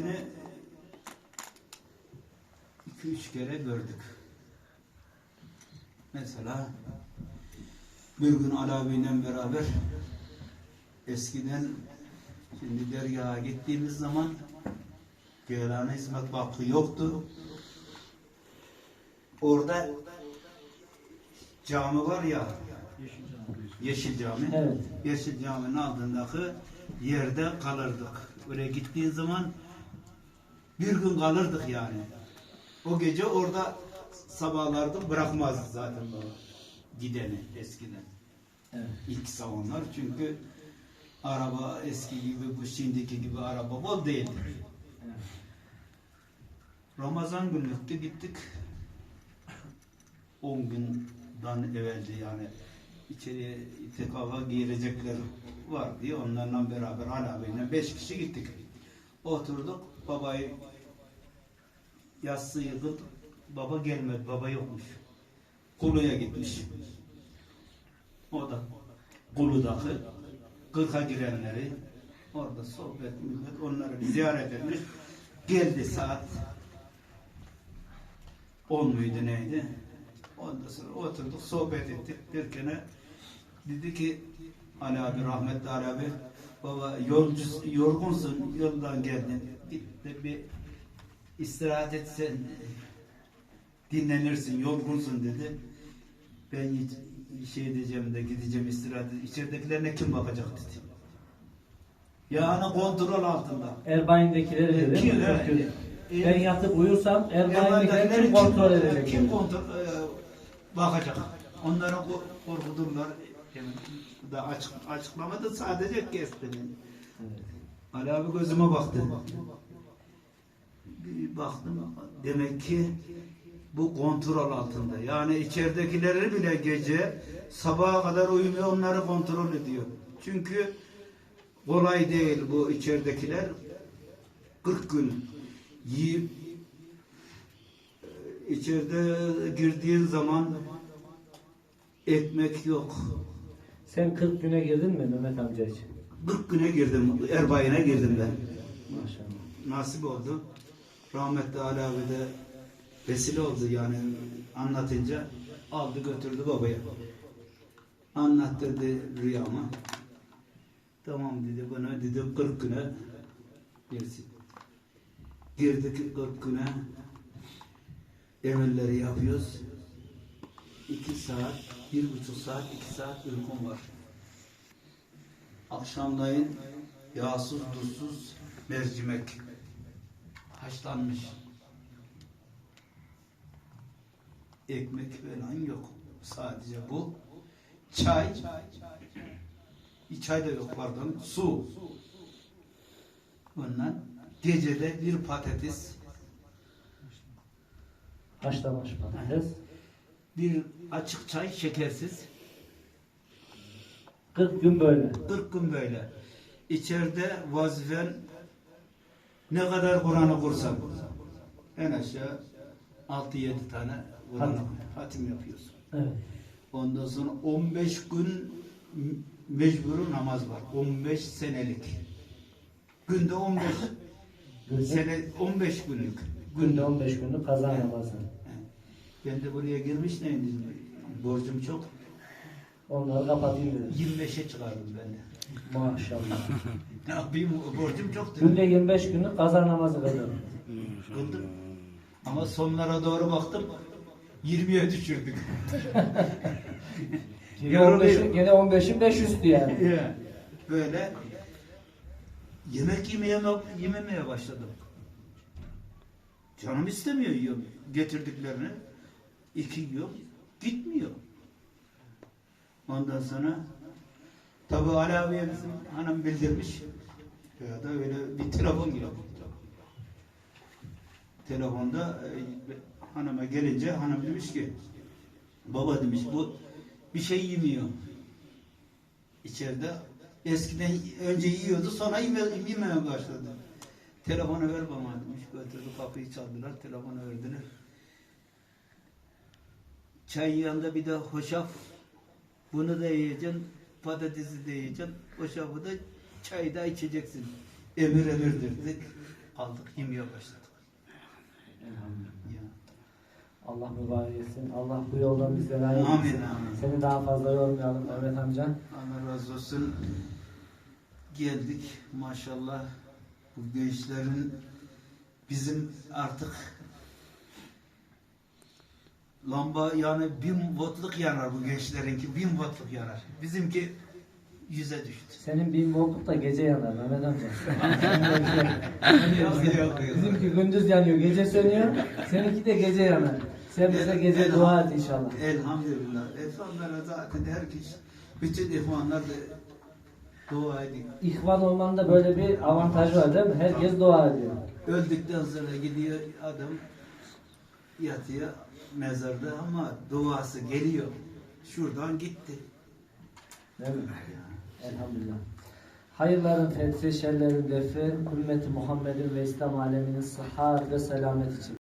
ziyaretini iki üç kere gördük. Mesela bir gün Ali abiyle beraber eskiden şimdi dergaha gittiğimiz zaman Geylani Hizmet Vakfı yoktu. Orada cami var ya Yeşil Cami. Evet. Yeşil Cami'nin altındaki yerde kalırdık. Öyle gittiğin zaman bir gün kalırdık yani. O gece orada sabahlardı bırakmazdı zaten baba. Gideni eskiden. Evet. İlk zamanlar çünkü araba eski gibi bu şimdiki gibi araba bol değildi. Ramazan günlüktü gittik. 10 günden evveldi yani içeriye itikafa giyilecekler var diye onlarla beraber Ali abiyle 5 kişi gittik. Oturduk babayı yassı yıkıp baba gelmedi baba yokmuş. Kulu'ya gitmiş. O da Kulu'daki kırka girenleri orada sohbet millet onları ziyaret etmiş. Geldi saat 10 muydu neydi? Ondan sonra oturduk sohbet ettik derken dedi ki Ali abi rahmetli Ali abi baba yolcu, yorgunsun yoldan geldin de bir istirahat etsen dinlenirsin yorgunsun dedi. Ben şey diyeceğim de gideceğim istirahat edeceğim. İçeridekilerine kim bakacak dedi. Yani kontrol altında. Erbayin'dekileri E, dedi. kim- mi? e, Çünkü e, ben yatıp uyursam Erbayin'dekileri Yabancıları kim kontrol edecek? Kim kontrol e, bakacak? Onları ko- korkuturlar. Yani da açık, açıklamadı sadece kesti. Evet. Ali abi gözüme baktı. Bir baktım demek ki bu kontrol altında. Yani içeridekileri bile gece sabaha kadar uyumuyor onları kontrol ediyor. Çünkü kolay değil bu içeridekiler 40 gün yiyip e, içeride girdiğin zaman ekmek yok. Sen 40 güne girdin mi Mehmet amca için? 40 güne girdim, Erbayin'e girdim ben. Maşallah. nasip oldu. Rahmetli Ali abi de vesile oldu yani anlatınca aldı götürdü babaya. Anlat dedi rüyamı. Tamam dedi bana dedi 40 güne girsin. Girdik 40 güne emirleri yapıyoruz. 2 saat, bir buçuk saat, iki saat uykum var. Akşamleyin yağsız, tuzsuz mercimek haşlanmış. Ekmek falan yok. Sadece bu. Çay. Bir çay da yok pardon. Su. Bundan gecede bir patates, Haşlamış patates. bir açık çay şekersiz. 40 gün böyle. 40 gün böyle. İçeride vazifen ne kadar Kur'an'ı kursan en aşağı 6-7 tane Kur'an'ı Hatim. yapıyorsun. Evet. Ondan sonra 15 gün mecburi namaz var. 15 senelik. Günde 15 Günde, sene 15 günlük. günde 15 günlük kaza Evet. namazı. Ben de buraya girmiş neydim? Borcum çok. Onları kapatayım dedim. 25'e çıkardım ben de. Maşallah. Ne yapayım? Borcum çoktu. Günde 25 günlük kaza namazı kıldım. Kıldım. Ama sonlara doğru baktım. 20'ye düşürdük. Yoruluyor. 15'in gene 15'in 5 üstü yani. Ya, Böyle yemek yemeye, yememeye başladım. Canım istemiyor yiyor. Getirdiklerini. iki yiyor. Gitmiyor. Ondan sonra tabi Ali abiye bizim hanım bildirmiş. Ya da öyle bir telefon geliyor. Telefonda e, hanıma gelince hanım demiş ki baba demiş bu bir şey yemiyor içeride. Eskiden önce yiyordu sonra yeme, yemeye başladı. Telefonu ver bana demiş. Götürdü kapıyı çaldılar. Telefonu verdiler. Çay yanında bir de hoşaf. Bunu da yiyeceksin. Patatesi de yiyeceksin. Hoşafı da çayı da içeceksin. Emir emirdir dedik. aldık, yemeye başladık. Ya. Allah mübarek etsin. Allah bu yoldan bizlere ayırmasın. Amin, amin. Seni daha fazla yormayalım Mehmet amca. Allah razı olsun. Geldik maşallah. Bu gençlerin bizim artık lamba yani bin voltluk yanar bu gençlerinki bin voltluk yanar. Bizimki yüze düştü. Senin bin voltluk da gece yanar Mehmet amca. Bizimki gündüz yanıyor, gece sönüyor. Seninki de gece yanar. Sen bize gece Elham- dua et inşallah. Elhamdülillah. Efendiler zaten herkes, bütün ihvanlar da dua ediyor. İhvan olmanın da böyle bir avantajı var değil mi? Herkes dua ediyor. Öldükten sonra gidiyor adam yatıyor mezarda ama duası geliyor. Şuradan gitti. Değil mi? Elhamdülillah. Hayırların fethi, şerlerin defi, ümmeti Muhammed'in ve İslam aleminin sıhhat ve selamet için.